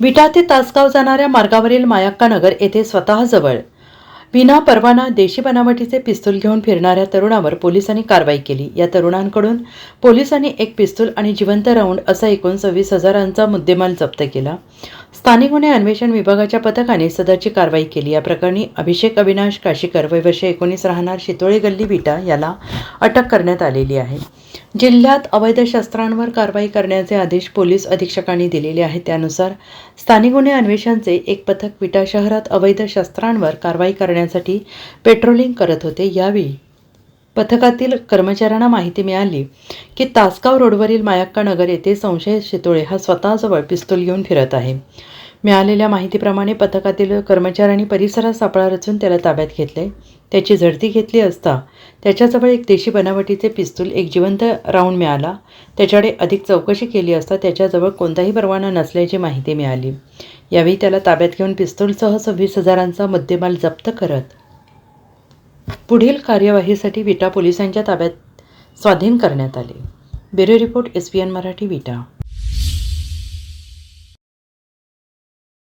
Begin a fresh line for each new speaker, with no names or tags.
विटा ते तासगाव जाणाऱ्या मार्गावरील मायाक्का नगर येथे स्वतःजवळ. विना परवाना देशी बनावटीचे पिस्तूल घेऊन फिरणाऱ्या तरुणावर पोलिसांनी कारवाई केली. या तरुणांकडून पोलिसांनी एक पिस्तूल आणि जिवंत राऊंड असा एकूण सव्वीस हजारांचा मुद्देमाल जप्त केला. स्थानिक गुन्हे अन्वेषण विभागाच्या पथकाने सदरची कारवाई केली. या प्रकरणी अभिषेक अविनाश काशीकर वय वर्ष एकोणीस राहणार शितोळे गल्ली विटा याला अटक करण्यात आलेली आहे. जिल्ह्यात अवैध शस्त्रांवर कारवाई करण्याचे आदेश पोलीस अधीक्षकांनी दिलेले आहेत. त्यानुसार स्थानिक गुन्हे अन्वेषणचे एक पथक विटा शहरात अवैध शस्त्रांवर कारवाई करण्यासाठी पेट्रोलिंग करत होते. यावेळी पथकातील कर्मचाऱ्यांना माहिती मिळाली की तासगाव रोडवरील मायाक्का नगर येथे संशयित शितोळे हा स्वतःजवळ पिस्तूल घेऊन फिरत आहे. मिळालेल्या माहितीप्रमाणे पथकातील कर्मचाऱ्यांनी परिसरात सापळा रचून त्याला ताब्यात घेतले. त्याची झडती घेतली असता त्याच्याजवळ एक देशी बनावटीचे पिस्तूल एक जिवंत राऊंड मिळाला. त्याच्याकडे अधिक चौकशी केली असता त्याच्याजवळ कोणताही परवाना नसल्याची माहिती मिळाली. यावेळी त्याला ताब्यात घेऊन पिस्तूलसह सव्वीस हजारांचा मुद्देमाल जप्त करत पुढील कार्यवाहीसाठी विटा पोलिसांच्या ताब्यात स्वाधीन करण्यात आले. Bureau report S P N Marathi Vita.